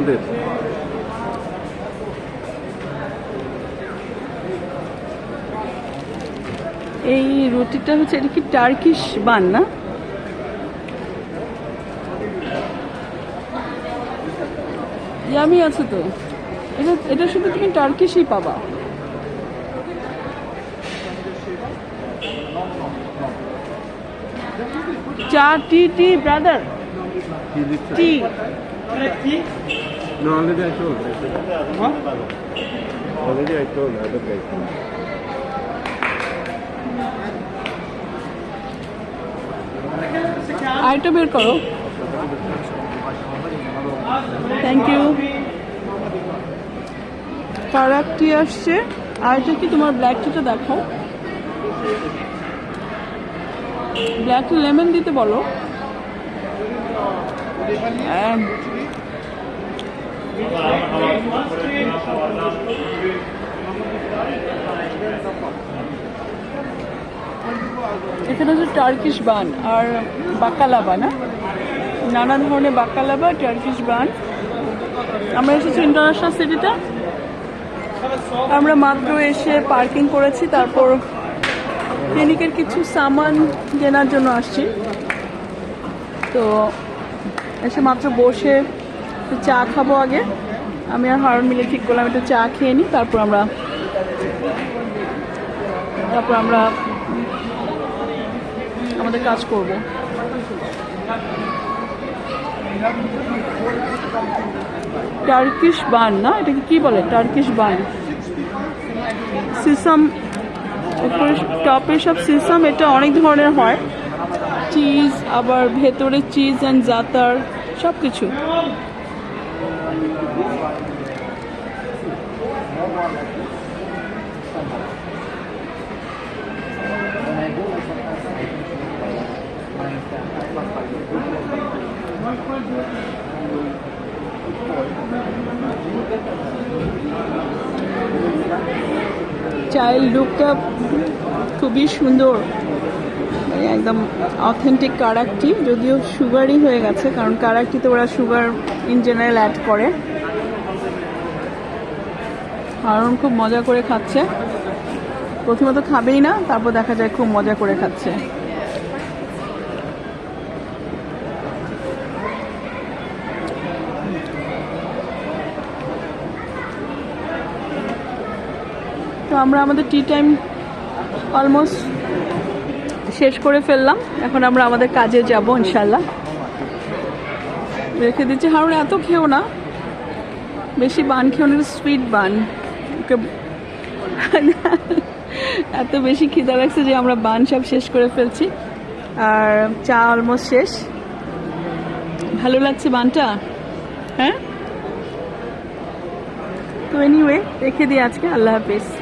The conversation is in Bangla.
আমাদের। এই রুটিটা হচ্ছে এটা কি টার্কিশ বান না? ইয়ামি আছে তো। এটা এটা শুধু তুমি টার্কিশই পাবা। চা টি টি brother T No, already I told. What? Already I told other guys. আরেকটা বের করো থ্যাংক ইউ কারাপটি আসছে আর এটা কি তোমার ব্ল্যাক টিটা দেখাও ব্ল্যাক লেমন দিতে বলো And এখানে হচ্ছে টার্কিশ বান আর বাকালাবা, না? নানা ধরনের বাকালাবা টার্কিশ বান আমরা এসেছি ইন্টারন্যাশনাল সিটিতে। আমরা মাত্র এসে পার্কিং করেছি, তারপর ক্লিনিকের কিছু সামান কেনার জন্য আসছি। তো এসে মাত্র বসে একটু চা খাব আগে। আমি আর হারন মিলে ঠিক করলাম, একটু চা খেয়ে নিই তারপর আমরা তারপর আমরা আমাদের কাজ করব। টার্কিশ বান না? এটাকে কি বলে? টার্কিশ বান। সিসাম উপরে টপে সব সিসাম, এটা অনেক ধরনের হয়। চিজ, আবার ভেতরে চিজ অ্যান্ড জাতার সব কিছু child look up খুবই সুন্দর। মানে একদম অথেন্টিক কারাকটি, যদিও সুগারই হয়ে গেছে, কারণ কারাকটিতে ওরা সুগার ইন জেনারেল অ্যাড করে। হারুন খুব মজা করে খাচ্ছে। প্রথমত খাবেই না, তারপর দেখা যায় খুব মজা করে খাচ্ছে। তো আমরা আমাদের টি টাইম অলমোস্ট শেষ করে ফেললাম। এখন আমরা আমাদের কাজে যাব ইনশাল্লাহ রেখে দিচ্ছি। হারুন, এত খেও না। বেশি বান খেও না সুইট বান। ওকে এত বেশি খিদা লাগছে যে আমরা বান সব শেষ করে ফেলছি। আর চা অলমোস্ট শেষ। ভালো লাগছে বানটা? হ্যাঁ? তো এনিওয়ে রেখে দিই আজকে। আল্লাহ হাফিজ।